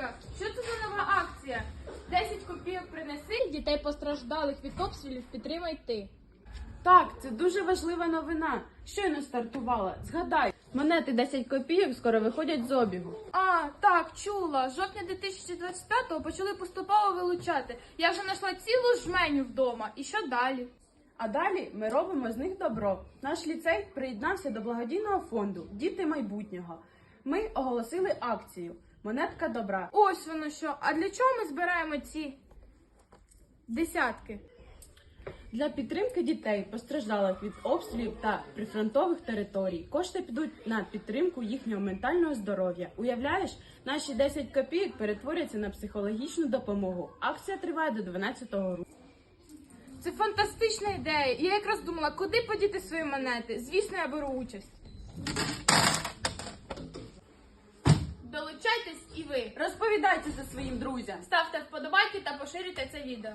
Віка, що це за нова акція? 10 копійок принеси дітей постраждалих від обстрілів підтримай ти. Так, це дуже важлива новина. Щойно стартувала. Згадай, монети 10 копійок скоро виходять з обігу. А, так, чула. Жовтня 2025-го почали поступово вилучати. Я вже знайшла цілу жменю вдома. І що далі? А далі ми робимо з них добро. Наш ліцей приєднався до благодійного фонду Діти майбутнього. Ми оголосили акцію. Монетка добра. Ось воно що. А для чого ми збираємо ці десятки? Для підтримки дітей, постраждалих від обстрілів та прифронтових територій, кошти підуть на підтримку їхнього ментального здоров'я. Уявляєш, наші 10 копійок перетворяться на психологічну допомогу. Акція триває до 12 грудня. Це фантастична ідея. Я якраз думала, куди подіти свої монети. Звісно, я беру участь. І ви. Розповідайте за своїм друзям. Ставте вподобайки та поширюйте це відео.